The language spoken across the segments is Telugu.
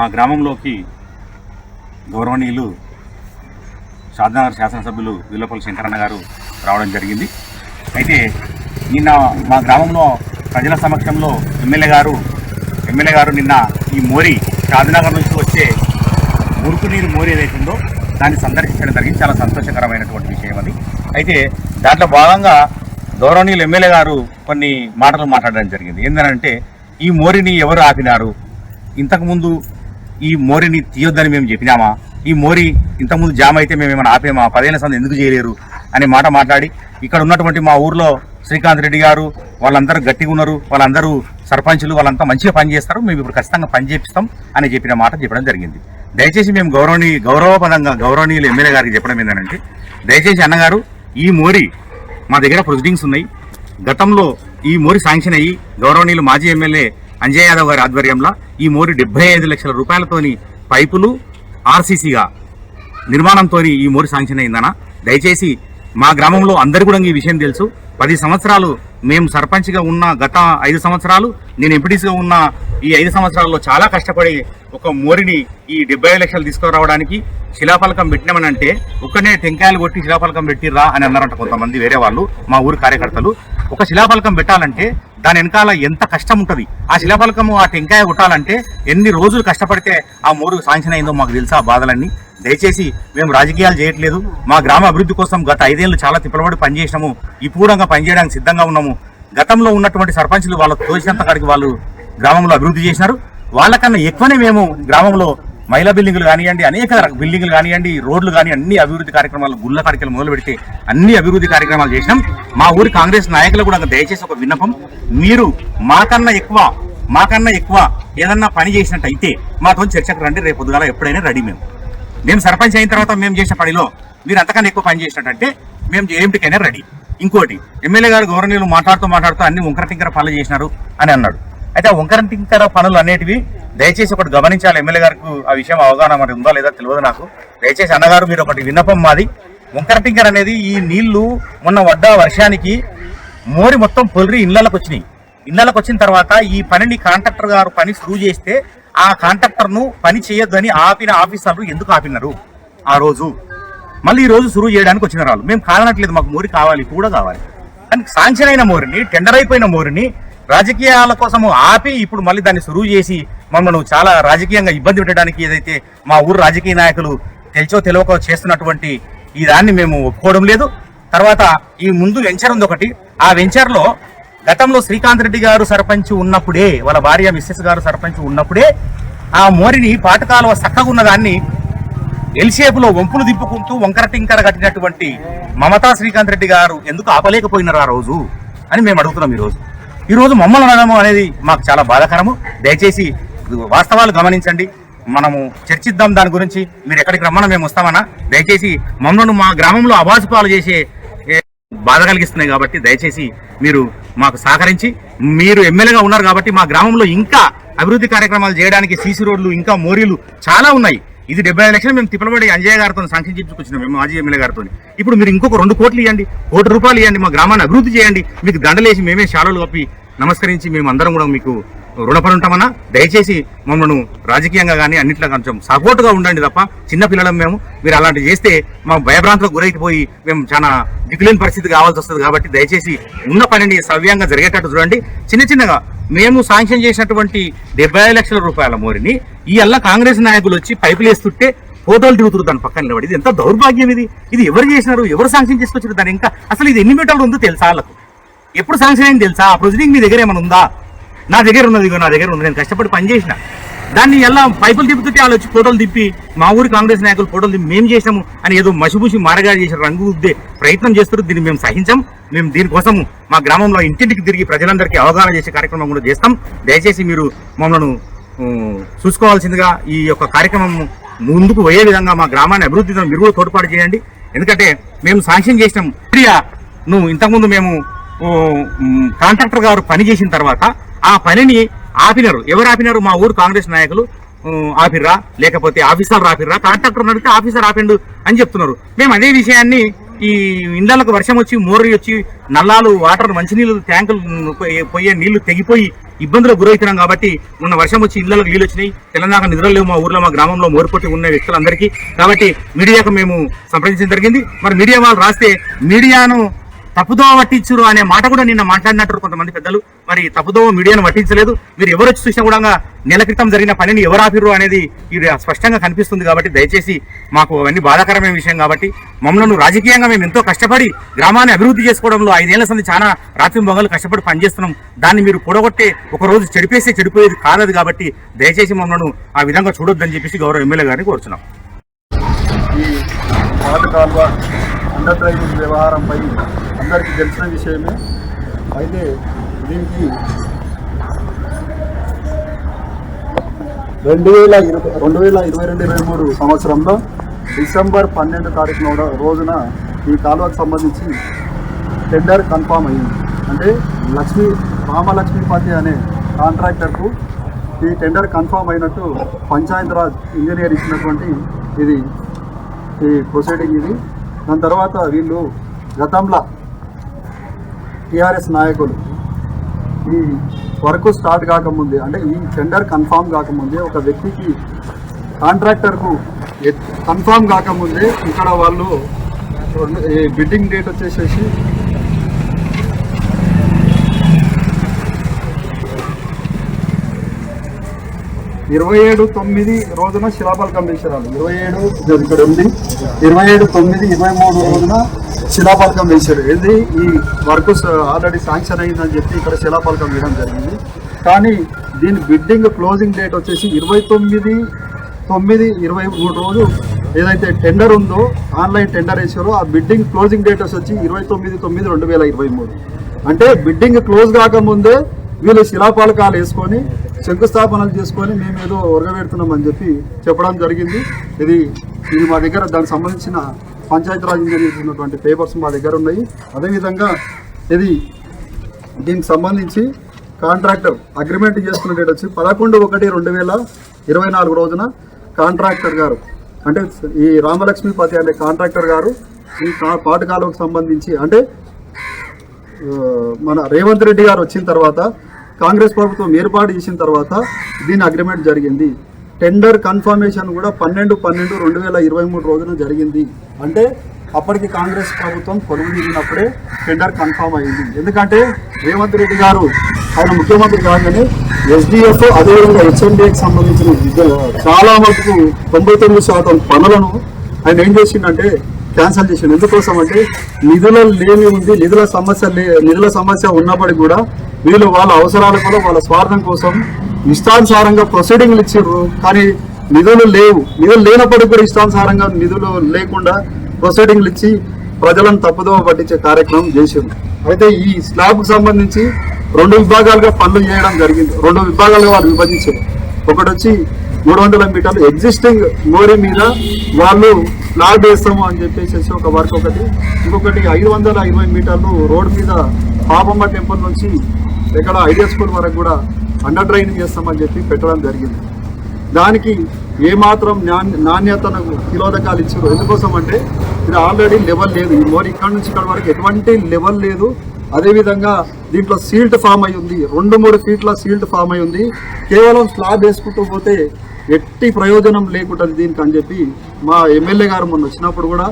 మా గ్రామంలోకి గౌరవనీయులు షాద్నగర్ శాసనసభ్యులు విల్లపల్లి శంకరన్న గారు రావడం జరిగింది. అయితే నిన్న మా గ్రామంలో ప్రజల సమక్షంలో ఎమ్మెల్యే గారు ఎమ్మెల్యే గారు నిన్న ఈ మోరి షాద్నగర్ నుంచి వచ్చే మురుకు నీరు మోరి ఏదైతుందో దాన్ని సందర్శించడం జరిగింది. చాలా సంతోషకరమైనటువంటి విషయం అది. అయితే దాంట్లో భాగంగా గౌరవనీయులు ఎమ్మెల్యే గారు కొన్ని మాటలు మాట్లాడడం జరిగింది. ఏంటంటే ఈ మోరిని ఎవరు ఆపినారు? ఇంతకుముందు ఈ మోరిని తీయొద్దని మేము చెప్పినామా? ఈ మోరి ఇంతకుముందు జామ్ అయితే మేము ఏమైనా ఆపేమా? పదేళ్ళ సంది ఎందుకు చేయలేరు? అనే మాట మాట్లాడి ఇక్కడ ఉన్నటువంటి మా ఊర్లో శ్రీకాంత్ రెడ్డి గారు వాళ్ళందరూ గట్టిగా ఉన్నారు. వాళ్ళందరూ సర్పంచులు వాళ్ళంతా మంచిగా పనిచేస్తారు మేము ఇప్పుడు ఖచ్చితంగా పని చేపిస్తాం అని చెప్పిన మాట చెప్పడం జరిగింది. దయచేసి మేము గౌరవనీయ గౌరవపదంగా గౌరవనీయులు ఎమ్మెల్యే గారికి చెప్పడం ఏంటంటే దయచేసి అన్నగారు ఈ మోరి మా దగ్గర ప్రొసీడింగ్స్ ఉన్నాయి. గతంలో ఈ మోరి శాంక్షన్ అయ్యి గౌరవనీయులు మాజీ ఎమ్మెల్యే అంజయ్ యాదవ్ గారి ఆధ్వర్యంలో ఈ మోరి డెబ్బై ఐదు లక్షల రూపాయలతోని పైపులు ఆర్సీసీగా నిర్మాణంతో ఈ మోరి శాంక్షన్ అయిందనా దయచేసి మా గ్రామంలో అందరు కూడా ఈ విషయం తెలుసు. పది సంవత్సరాలు మేము సర్పంచ్గా ఉన్న గత ఐదు సంవత్సరాలు నేను ఎంపీటీసీగా ఉన్న ఈ ఐదు సంవత్సరాల్లో చాలా కష్టపడి ఒక మోరిని ఈ డెబ్బై లక్షలు తీసుకురావడానికి శిలాఫలకం పెట్టినామని అంటే ఒక్కనే టెంకాయలు కొట్టి శిలాఫలకం పెట్టిర్రా అని అన్నారంట కొంతమంది వేరే వాళ్ళు మా ఊరు కార్యకర్తలు. ఒక శిలాఫలకం పెట్టాలంటే దాని వెనకాల ఎంత కష్టం ఉంటుంది? ఆ శిలాఫలకము ఆ టెంకాయ కొట్టాలంటే ఎన్ని రోజులు కష్టపడితే ఆ మోరు శాంక్షన్ అయిందో మాకు తెలుసా ఆ బాధలన్నీ? దయచేసి మేము రాజకీయాలు చేయట్లేదు. మా గ్రామ అభివృద్ధి కోసం గత ఐదేళ్ళు చాలా తిప్పలబడి పనిచేసినాము. పూర్వంగా పనిచేయడానికి సిద్ధంగా ఉన్నాము. గతంలో ఉన్నటువంటి సర్పంచులు వాళ్ళ తోచినంత కాడికి వాళ్ళు గ్రామంలో అభివృద్ధి చేసినారు. వాళ్ళకన్నా ఎక్కువనే మేము గ్రామంలో మహిళా బిల్డింగ్లు కానివ్వండి అనేక రక- కానివ్వండి రోడ్లు కానీ అన్ని అభివృద్ధి కార్యక్రమాలు గుళ్ళ కార్యక్రమాలు మొదలు పెడితే అన్ని అభివృద్ధి కార్యక్రమాలు చేసినాం. మా ఊరి కాంగ్రెస్ నాయకులు కూడా దయచేసి ఒక విన్నపం. మీరు మాకన్నా ఎక్కువ మాకన్నా ఎక్కువ ఏదన్నా పని చేసినట్టయితే మాతో చర్చకు రండి. రేపు పొద్దుగాల ఎప్పుడైనా రెడీ మేము. మేము సర్పంచ్ అయిన తర్వాత మేము చేసిన పనిలో మీరు అంతకన్నా ఎక్కువ పని చేసినట్టంటే మేము ఏమిటికైనా రెడీ. ఇంకోటి ఎమ్మెల్యే గారు గవర్నర్లు మాట్లాడుతూ మాట్లాడుతూ అన్ని ఉంకర టింకర పనులు చేసినారు అని అన్నాడు. అయితే ఆ వంకర టింకర పనులు అనేటివి దయచేసి ఒకటి గమనించాలి. ఎమ్మెల్యే గారికి ఆ విషయం అవగాహన మరి ఉందా లేదా తెలియదు నాకు. దయచేసి అన్నగారు మీరు ఒకటి విన్నపం మాది. వంకర అనేది ఈ నీళ్ళు మొన్న వడ్డ వర్షానికి మోరి మొత్తం పొలిరి ఇళ్ళలకు వచ్చినాయి. ఇళ్ళలకు వచ్చిన తర్వాత ఈ పనిని కాంట్రాక్టర్ గారు పని షురూ చేస్తే ఆ కాంట్రాక్టర్ను పని చేయొద్దని ఆపిన ఆఫీసర్లు ఎందుకు ఆపినారు? ఆ రోజు. మళ్ళీ ఈ రోజు షురూ చేయడానికి వచ్చిన వాళ్ళు మేము కాదనట్లేదు మాకు మోరి కావాలి కూడా కావాలి. కానీ శాంక్షన్ అయిన మోరిని టెండర్ అయిపోయిన మోరిని రాజకీయాల కోసము ఆపి ఇప్పుడు మళ్ళీ దాన్ని సురువు చేసి మమ్మల్ని చాలా రాజకీయంగా ఇబ్బంది పెట్టడానికి ఏదైతే మా ఊరు రాజకీయ నాయకులు తెలిచో తెలియకో చేస్తున్నటువంటి ఈ దాన్ని మేము ఒప్పుకోవడం లేదు. తర్వాత ఈ ముందు వెంచర్ ఉంది ఒకటి. ఆ వెంచర్లో గతంలో శ్రీకాంత్ రెడ్డి గారు సర్పంచ్ ఉన్నప్పుడే వాళ్ళ భార్య మిస్సెస్ గారు సర్పంచ్ ఉన్నప్పుడే ఆ మోరిని పాటకాలువ చక్కగా ఉన్నదాన్ని ఎల్ వంపులు దిప్పుకుంటూ వంకర టింకర కట్టినటువంటి మమతా శ్రీకాంత్ రెడ్డి గారు ఎందుకు ఆపలేకపోయినారు ఆ రోజు అని మేము అడుగుతున్నాం ఈరోజు. ఈరోజు మమ్మల్ని అనడము అనేది మాకు చాలా బాధాకరము. దయచేసి వాస్తవాలు గమనించండి. మనము చర్చిద్దాం దాని గురించి మీరు ఎక్కడికి రమ్మన్నా మేము వస్తామన్నా. దయచేసి మమ్మల్ని మా గ్రామంలో అబాసుపాలు చేసే బాధ కలిగిస్తున్నాయి కాబట్టి దయచేసి మీరు మాకు సహకరించి మీరు ఎమ్మెల్యేగా ఉన్నారు కాబట్టి మా గ్రామంలో ఇంకా అభివృద్ధి కార్యక్రమాలు చేయడానికి సీసీ రోడ్లు ఇంకా మోరీలు చాలా ఉన్నాయి. ఇది డెబ్బై ఐదు లక్షలు మేము తిప్పలబడి అంజయ్య గారితో శాంక్షన్ చేయించుకొచ్చినాం మేము మాజీ ఎమ్మెల్యే గారితో. ఇప్పుడు మీరు ఇంకొక రెండు కోట్లు ఇవ్వండి కోటి రూపాయలు ఇవ్వండి మా గ్రామాన్ని అభివృద్ధి చేయండి మీకు దండలేసి మేమే శాలలు కప్పి నమస్కరించి మేము అందరం కూడా మీకు రుణపడి ఉంటామన్నా దయచేసి మమ్మల్ని రాజకీయంగా కానీ అన్నిట్లో కొంచెం సపోర్ట్గా ఉండండి తప్ప చిన్న పిల్లలం మేము. మీరు అలాంటివి చేస్తే మా భయభ్రాంతులకు గురైపోయి మేము చాలా దిక్కులేని పరిస్థితి కావాల్సి వస్తుంది కాబట్టి దయచేసి ఉన్న పనిని సవ్యంగా జరిగేటట్టు చూడండి. చిన్న చిన్నగా మేము శాంక్షన్ చేసినటువంటి డెబ్బై లక్షల రూపాయల మోరిని ఈ అల్ల కాంగ్రెస్ నాయకులు వచ్చి పైపులు వేస్తుంటే ఫోటోలు తిరుగుతున్నారు దాని పక్కన నిలబడి. ఇది ఎంత దౌర్భాగ్యం ఇది? ఇది ఎవరు చేసినారు? ఎవరు శాంక్షన్ చేసుకొచ్చారు? దాని ఇంకా అసలు ఇది ఎన్ని మీటర్లు ఉందో తెలుసా వాళ్ళకు? ఎప్పుడు శాంక్షన్ అయింది తెలుసా? ఆ ప్రొసీడింగ్ మీ దగ్గర ఏమైనా ఉందా? నా దగ్గర ఉన్నది ఇగో నా దగ్గర ఉంది నేను కష్టపడి పనిచేసిన దాన్ని ఎలా పైపులు తిప్పుతుంటే వాళ్ళు వచ్చి ఫోటోలు తిప్పి మా ఊరి కాంగ్రెస్ నాయకులు ఫోటోలు తిప్పి మేము చేసాము అని ఏదో మసిబూసి మారగా చేసి రంగు ఉద్దే ప్రయత్నం చేస్తారు. దీన్ని మేము సహించాం. మేము దీనికోసం మా గ్రామంలో ఇంటింటికి తిరిగి ప్రజలందరికీ అవగాహన చేసే కార్యక్రమం కూడా చేస్తాం. దయచేసి మీరు మమ్మల్ని చూసుకోవాల్సిందిగా ఈ యొక్క కార్యక్రమం ముందుకు పోయే విధంగా మా గ్రామాన్ని అభివృద్ధి మీరు కూడా తోడ్పాటు చేయండి. ఎందుకంటే మేము శాంక్షన్ చేసినాం. ప్రియా నువ్వు ఇంతకుముందు మేము కాంట్రాక్టర్ గారు పని చేసిన తర్వాత ఆ పనిని ఆపినారు. ఎవరు ఆపినారు? మా ఊరు కాంగ్రెస్ నాయకులు ఆపిర్రా లేకపోతే ఆఫీసర్ ఆపిర్రా కాంట్రాక్టర్ అడిగితే ఆఫీసర్ ఆపిండు అని చెప్తున్నారు. మేము అదే విషయాన్ని ఈ ఇండ్లకు వర్షం వచ్చి మోర్రి వచ్చి నల్లాలు వాటర్ మంచినీళ్ళు ట్యాంకులు పోయే- నీళ్ళు తెగిపోయి ఇబ్బందులకు గురవుతున్నాం కాబట్టి ఉన్న వర్షం వచ్చి ఇళ్ళకు నీళ్ళు వచ్చినాయి. తెలంగాణ నిద్రలేవు లేవు మా ఊర్లో మా గ్రామంలో మోరుపొట్టి ఉన్న వ్యక్తులందరికీ. కాబట్టి మీడియాకు మేము సంప్రదించడం జరిగింది. మరి మీడియా వాళ్ళు రాస్తే మీడియాను తప్పుదోవ పట్టించురు అనే మాట కూడా నిన్న మాట్లాడినట్టు కొంతమంది పెద్దలు. మరి తప్పుదోవ మీడియాను పట్టించలేదు. మీరు ఎవరు వచ్చి చూసినా కూడా నెల క్రితం జరిగిన పనిని ఎవరు ఆపిరు అనేది ఇది స్పష్టంగా కనిపిస్తుంది కాబట్టి దయచేసి మాకు అవన్నీ బాధాకరమైన విషయం కాబట్టి మమ్మల్ని రాజకీయంగా మేము ఎంతో కష్టపడి గ్రామాన్ని అభివృద్ధి చేసుకోవడంలో ఐదేళ్ళ సంది చాలా రాత్రి మొగలు కష్టపడి పనిచేస్తున్నాం. దాన్ని మీరు కూడగొట్టే ఒకరోజు చెడిపేస్తే చెడిపోయేది కాదది కాబట్టి దయచేసి మమ్మల్ని ఆ విధంగా చూడొద్దని చెప్పేసి గౌరవ ఎమ్మెల్యే గారిని కోరుచున్నాం. ఈ కాలువ అండర్ డ్రైవింగ్ వ్యవహారంపై అందరికీ తెలిసిన విషయమే. అయితే దీనికి రెండు వేల ఇరవై రెండు వేల ఇరవై రెండు ఇరవై మూడు సంవత్సరంలో డిసెంబర్ పన్నెండు తారీఖున రోజున ఈ కాలువకు సంబంధించి టెండర్ కన్ఫామ్ అయ్యింది. అంటే లక్ష్మీ రామలక్ష్మీపతి అనే కాంట్రాక్టర్కు ఈ టెండర్ కన్ఫామ్ అయినట్టు పంచాయత్ రాజ్ ఇంజనీర్ ఇచ్చినటువంటి ఇది ఈ ప్రొసీడింగ్ ఇది. దాని తర్వాత వీళ్ళు గతంలో టీఆర్ఎస్ నాయకులు ఈ వర్క్ స్టార్ట్ కాకముందే అంటే ఈ టెండర్ కన్ఫామ్ కాకముందే ఒక వ్యక్తికి కాంట్రాక్టర్కు కన్ఫామ్ కాకముందే ఇక్కడ వాళ్ళు ఈ బిడ్డింగ్ డేట్ వచ్చేసేసి ఇరవై ఏడు తొమ్మిది రోజున శిలాఫలకం వేసారు ఇరవై ఏడు ఇక్కడ ఉంది. ఇరవై ఏడు తొమ్మిది ఇరవై మూడు రోజున శిలాఫలకం వేశారు ఏది? ఈ వర్క్ ఆల్రెడీ శాంక్షన్ అయిందని చెప్పి ఇక్కడ శిలాఫలకం వేయడం జరిగింది. కానీ దీని బిడ్డింగ్ క్లోజింగ్ డేట్ వచ్చేసి ఇరవై తొమ్మిది తొమ్మిది ఇరవై మూడు రోజు ఏదైతే టెండర్ ఉందో ఆన్లైన్ టెండర్ వేసారో ఆ బిడ్డింగ్ క్లోజింగ్ డేట్ వచ్చి ఇరవై తొమ్మిది తొమ్మిది రెండు వేల ఇరవై మూడు. అంటే బిడ్డింగ్ క్లోజ్ కాకముందే వీళ్ళు శిలాపాలకాలు వేసుకొని శంకుస్థాపనలు చేసుకొని మేము ఏదో ఉరగబెడుతున్నామని చెప్పి చెప్పడం జరిగింది. ఇది ఇది మా దగ్గర దానికి సంబంధించిన పంచాయతీరాజ్ ఇంజనీర్ ఉన్నటువంటి పేపర్స్ మా దగ్గర ఉన్నాయి. అదేవిధంగా ఇది దీనికి సంబంధించి కాంట్రాక్టర్ అగ్రిమెంట్ చేసుకున్న డేట్ వచ్చి పదకొండు ఒకటి రెండు వేల ఇరవై నాలుగు రోజున కాంట్రాక్టర్ గారు అంటే ఈ రామలక్ష్మీపతి అనే కాంట్రాక్టర్ గారు ఈ పాటకాలకు సంబంధించి అంటే మన రేవంత్ రెడ్డి గారు వచ్చిన తర్వాత కాంగ్రెస్ ప్రభుత్వం ఏర్పాటు చేసిన తర్వాత దీని అగ్రిమెంట్ జరిగింది. టెండర్ కన్ఫర్మేషన్ కూడా పన్నెండు పన్నెండు రెండు వేల ఇరవై మూడు రోజున జరిగింది. అంటే అప్పటికి కాంగ్రెస్ ప్రభుత్వం కొలువు తీరినప్పుడే టెండర్ కన్ఫర్మ్ అయింది. ఎందుకంటే రేవంత్ రెడ్డి గారు ఆయన ముఖ్యమంత్రి కాగానే ఎస్డిఎఫ్ అదేవిధంగా హెచ్ఎండిఏకి సంబంధించిన చాలా మటుకు తొంభై తొమ్మిది శాతం పనులను ఆయన ఏం చేసిండంటే క్యాన్సిల్ చేసిండు. ఎందుకోసం అంటే నిధుల లేమి ఉంది నిధుల సమస్య లే నిధుల సమస్య ఉన్నప్పటికీ కూడా వీళ్ళు వాళ్ళ అవసరాల కూడా వాళ్ళ స్వార్థం కోసం ఇష్టానుసారంగా ప్రొసీడింగ్లు ఇచ్చారు కానీ నిధులు లేవు. నిధులు లేనప్పటికీ కూడా ఇష్టానుసారంగా నిధులు లేకుండా ప్రొసీడింగ్లు ఇచ్చి ప్రజలను తప్పుదోవ పట్టించే కార్యక్రమం చేసింది అయితే ఈ స్లాబ్కు సంబంధించి రెండు విభాగాలుగా పనులు చేయడం జరిగింది. రెండు విభాగాలుగా వాళ్ళు విభజించారు ఒకటి వచ్చి మూడు వందల మీటర్లు ఎగ్జిస్టింగ్ మోరీ మీద వాళ్ళు స్లాబ్ వేస్తాము అని చెప్పేసి ఒక వర్క్ ఒకటి. ఇంకొకటి ఐదు వందల ఇరవై మీటర్లు రోడ్ మీద పాపమ్మ టెంపుల్ నుంచి ఇక్కడ ఐడియా స్కూల్ వరకు కూడా అండర్ డ్రైనింగ్ చేస్తామని చెప్పి పెట్టడం జరిగింది. దానికి ఏమాత్రం నా నాణ్యతను తిలోదకాలు ఇచ్చారు. ఎందుకోసం అంటే ఇది ఆల్రెడీ లెవెల్ లేదు. ఈ ఇక్కడ నుంచి ఇక్కడ వరకు ఎటువంటి లెవెల్ లేదు. అదేవిధంగా దీంట్లో సీల్డ్ ఫామ్ అయి ఉంది. రెండు మూడు ఫీట్ల సీల్డ్ ఫామ్ అయి ఉంది. కేవలం స్లాబ్ వేసుకుంటూ పోతే ఎట్టి ప్రయోజనం లేకుంటుంది దీనికి అని చెప్పి మా ఎమ్మెల్యే గారు మొన్న వచ్చినప్పుడు కూడా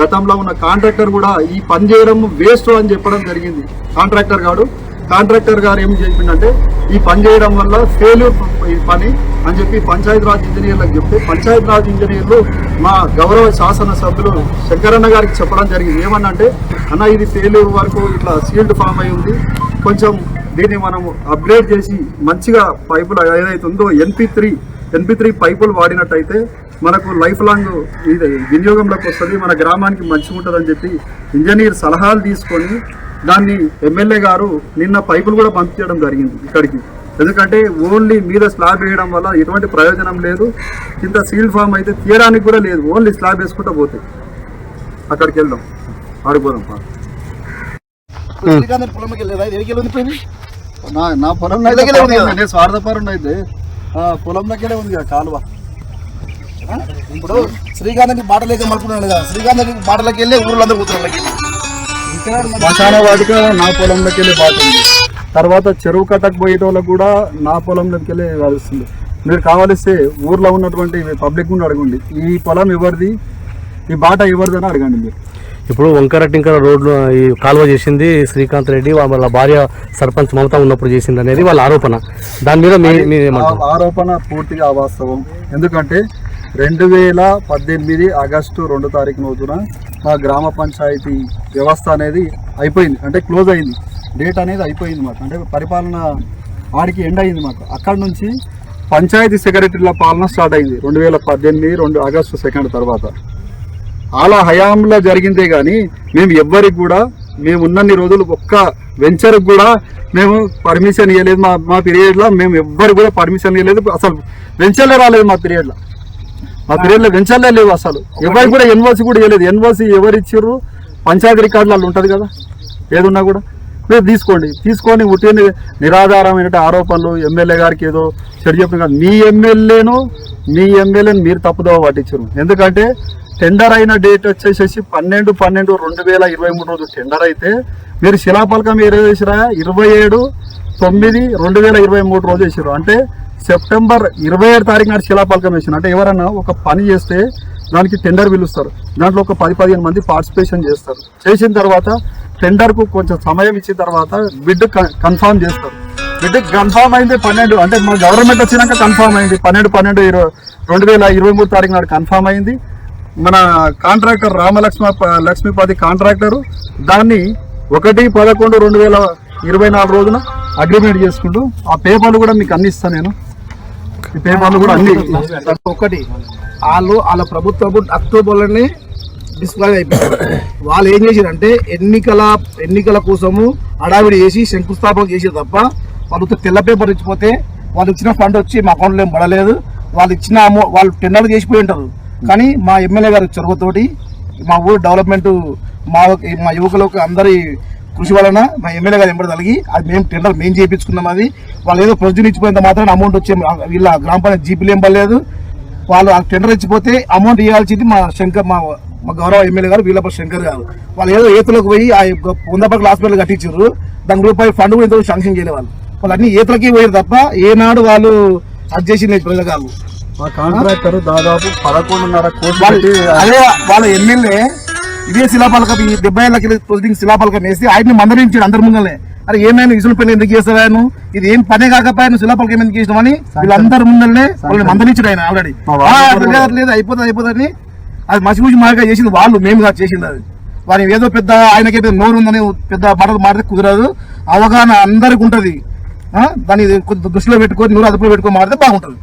గతంలో ఉన్న కాంట్రాక్టర్ కూడా ఈ పని చేయడం వేస్ట్ అని చెప్పడం జరిగింది. కాంట్రాక్టర్ గారు కాంట్రాక్టర్ గారు ఏం చెప్పిందంటే ఈ పని చేయడం వల్ల ఫెయిల్యూర్ ఈ పని అని చెప్పి పంచాయత్ రాజ్ ఇంజనీర్లకు చెప్తే పంచాయత్ రాజ్ ఇంజనీర్లు మా గౌరవ శాసనసభ్యులు శంకరన్న గారికి చెప్పడం జరిగింది. ఏమన్నంటే అన్న ఇది ఫెయిల్యూర్ వరకు ఇట్లా సీల్డ్ ఫామ్ అయి ఉంది. కొంచెం దీన్ని మనం అప్గ్రేడ్ చేసి మంచిగా పైపులు ఏదైతే ఉందో ఎన్పి త్రీ ఎన్పి త్రీ పైపులు వాడినట్టయితే మనకు లైఫ్ లాంగ్ ఇది వినియోగంలోకి వస్తుంది. మన గ్రామానికి మంచిగా ఉంటుందని చెప్పి ఇంజనీర్ సలహాలు తీసుకొని దాన్ని ఎమ్మెల్యే గారు నిన్న పైపులు కూడా పంపించడం జరిగింది ఇక్కడికి. ఎందుకంటే ఓన్లీ మీద స్లాబ్ వేయడం వల్ల ఎటువంటి ప్రయోజనం లేదు. కింద సీల్ ఫామ్ అయితే తీయడానికి కూడా లేదు. ఓన్లీ స్లాబ్ వేసుకుంటూ పోతాయి అక్కడికి వెళ్దాం. వెళ్ళిపోయింది నా నా పొలం? నేను స్వార్థపరుడు అయితే. ఆ, పొలం దగ్గరే ఉంది కాలువ? ఇప్పుడు శ్రీకాంత్కి బాటలేక మలుపుకున్నాడు కదా? శ్రీకాంత్కి బాటలోకి వెళ్ళి ఊళ్ళందరూ కూతురు శ్మశాన వాటిక నా పొలంలోకి వెళ్ళి బాగుంది. తర్వాత చెరువు కట్టకు పోయే వాళ్ళకు కూడా నా పొలంలోకి వెళ్ళి కలుస్తుంది మీరు కావలిస్తే ఊర్లో ఉన్నటువంటి పబ్లిక్ నుండి అడగండి. ఈ పొలం ఎవరిది? ఈ బాట ఎవరిది అని అడగండి మీరు. ఇప్పుడు వంకర టింకర రోడ్లు ఈ కాలువ చేసింది శ్రీకాంత్ రెడ్డి. వాళ్ళ భార్య సర్పంచ్ మమత ఉన్నప్పుడు చేసింది అనేది వాళ్ళ ఆరోపణ. దాని మీద ఆరోపణ పూర్తిగా అవాస్తవం. ఎందుకంటే రెండు వేల పద్దెనిమిది ఆగస్టు రెండు తారీఖు రోజున మా గ్రామ పంచాయతీ వ్యవస్థ అనేది అయిపోయింది. అంటే క్లోజ్ అయింది. డేట్ అనేది అయిపోయింది మాకు. అంటే పరిపాలన ఆడికి ఎండ్ అయింది మాకు. అక్కడ నుంచి పంచాయతీ సెక్రటరీల పాలన స్టార్ట్ అయింది. రెండు వేల పద్దెనిమిది రెండు ఆగస్టు సెకండ్ తర్వాత. అలా హయాంలో జరిగిందే కానీ మేము ఎవ్వరికి కూడా మేము ఉన్నన్ని రోజులు ఒక్క వెంచర్కి కూడా మేము పర్మిషన్ ఇవ్వలేదు మా మా పీరియడ్లో మేము ఎవ్వరికి కూడా పర్మిషన్ ఇవ్వలేదు అసలు వెంచర్లే రాలేదు మా పీరియడ్లో మా పీరియడ్లో పెంచాలే లేవు అసలు. ఎవరికి కూడా ఎన్ఓసి కూడా ఇవ్వలేదు. ఎన్ఓసి ఎవరు ఇచ్చిర్రు పంచాయతీ రికార్డులలో ఉంటుంది కదా? ఏదున్నా కూడా. మీరు తీసుకోండి. తీసుకొని ఉట్టిన నిరాధారమైన ఆరోపణలు ఎమ్మెల్యే గారికి ఏదో చెడు చెప్పిన కాదు మీ ఎమ్మెల్యేను మీ ఎమ్మెల్యేను మీరు తప్పుదోవ పట్టించారు ఎందుకంటే టెండర్ అయిన డేట్ వచ్చేసేసి పన్నెండు పన్నెండు రెండు వేల ఇరవై మూడు రోజు టెండర్ అయితే మీరు శిలాపలకం ఏ రోజు వేసిరా ఇరవై ఏడు తొమ్మిది రెండు వేల ఇరవై మూడు రోజు వేసారు అంటే సెప్టెంబర్ ఇరవై ఏడు తారీఖు నాడు శిలాపలకం వేసిన అంటే ఎవరన్నా ఒక పని చేస్తే దానికి టెండర్ పిలుస్తారు. దాంట్లో ఒక పది పదిహేను మంది పార్టిసిపేషన్ చేస్తారు. చేసిన తర్వాత టెండర్కు కొంచెం సమయం ఇచ్చిన తర్వాత బిడ్ కన్ఫర్మ్ చేస్తారు. బిడ్ కన్ఫర్మ్ అయింది పన్నెండు అంటే మన గవర్నమెంట్ వచ్చినాక కన్ఫర్మ్ అయింది. పన్నెండు పన్నెండు ఇరవై రెండు వేల ఇరవై మూడు తారీఖు నాడు కన్ఫర్మ్ అయింది. మన కాంట్రాక్టర్ రామలక్ష్మ లక్ష్మీపతి కాంట్రాక్టరు దాన్ని ఒకటి పదకొండు రెండు వేల ఇరవై నాలుగు రోజున అగ్రిమెంట్ చేసుకుంటూ ఆ పేపర్లు కూడా మీకు అందిస్తాను నేను. పేపర్లు కూడా అన్ని. ఒకటి వాళ్ళు వాళ్ళ ప్రభుత్వము అక్టోబర్లోనే డిస్క్వాలిఫై అయిపోయారు. వాళ్ళు ఏం చేశారంటే ఎన్నికల ఎన్నికల కోసము హడావిడి చేసి శంకుస్థాపన చేసారు తప్ప వాళ్ళు తెల్ల పేపర్ ఇచ్చిపోతే వాళ్ళు ఇచ్చిన ఫండ్ వచ్చి మా అకౌంట్లో ఏం పడలేదు. వాళ్ళు ఇచ్చిన వాళ్ళు టెండర్లు చేసిపోయి ఉంటారు. కానీ మా ఎమ్మెల్యే గారు చొరవతోటి మా ఊరు డెవలప్మెంట్ మా మా యువకులకు అందరి కృషి వలన మా ఎమ్మెల్యే గారు ఎంబడి కలిగి అది మేము టెండర్ మేము చేయించుకున్నాం అది. వాళ్ళు ఏదో ప్రొసీజర్ ఇచ్చిపోయినంత మాత్రం అమౌంట్ వచ్చే వీళ్ళ గ్రామ పంచాయతీ జీపీలు ఏం పడలేదు. వాళ్ళు ఆ టెండర్ ఇచ్చిపోతే అమౌంట్ ఇవ్వాల్సింది మా శంకర్ మా మా గౌరవ ఎమ్మెల్యే గారు వీళ్ళప్ప శంకర్ గారు. వాళ్ళు ఏదో ఏతులకు పోయి ఆ వందపక్కల హాస్పిటల్ కట్టించారు దాని రూపాయి ఫండ్ కూడా ఇంతవరకు శాంక్షన్ చేయలేదు వాళ్ళు. వాళ్ళు అన్ని ఏతులకి పోయారు తప్ప ఏనాడు వాళ్ళు అది చేసింది ప్రజలు కాదు కాంట్రాక్టర్ దాదాపు పదకొండున్నర కోట్లు అదే వాళ్ళ ఎమ్మెల్యే ఇదే శిలాపలకం ఈ డెబ్బై ఏళ్ళకి ప్రొసీడింగ్ శిలాపలకం వేసి ఆయన్ని మందరించాడు అందరి ముందలే అరే ఏమైనా ఇసులు పని ఎందుకు చేస్తాను ఇది ఏం పనే కాకపోయాను శిలాపలకం ఎందుకు చేసినామని వీళ్ళందరి ముందరనే వాళ్ళని మందరించాడు ఆయన ఆల్రెడీ లేదు అయిపోతుంది అయిపోతుంది అది మసిమూసి మార్గా చేసింది వాళ్ళు మేము కాదు చేసింది అది. వారి ఏదో పెద్ద ఆయనకైతే నోరు ఉందని పెద్ద మాటలు మాడితే కుదరదు. అవగాహన అందరికి ఉంటది? దాన్ని దృష్టిలో పెట్టుకొని నూరు అదుపులో పెట్టుకొని మాడితే బాగుంటది.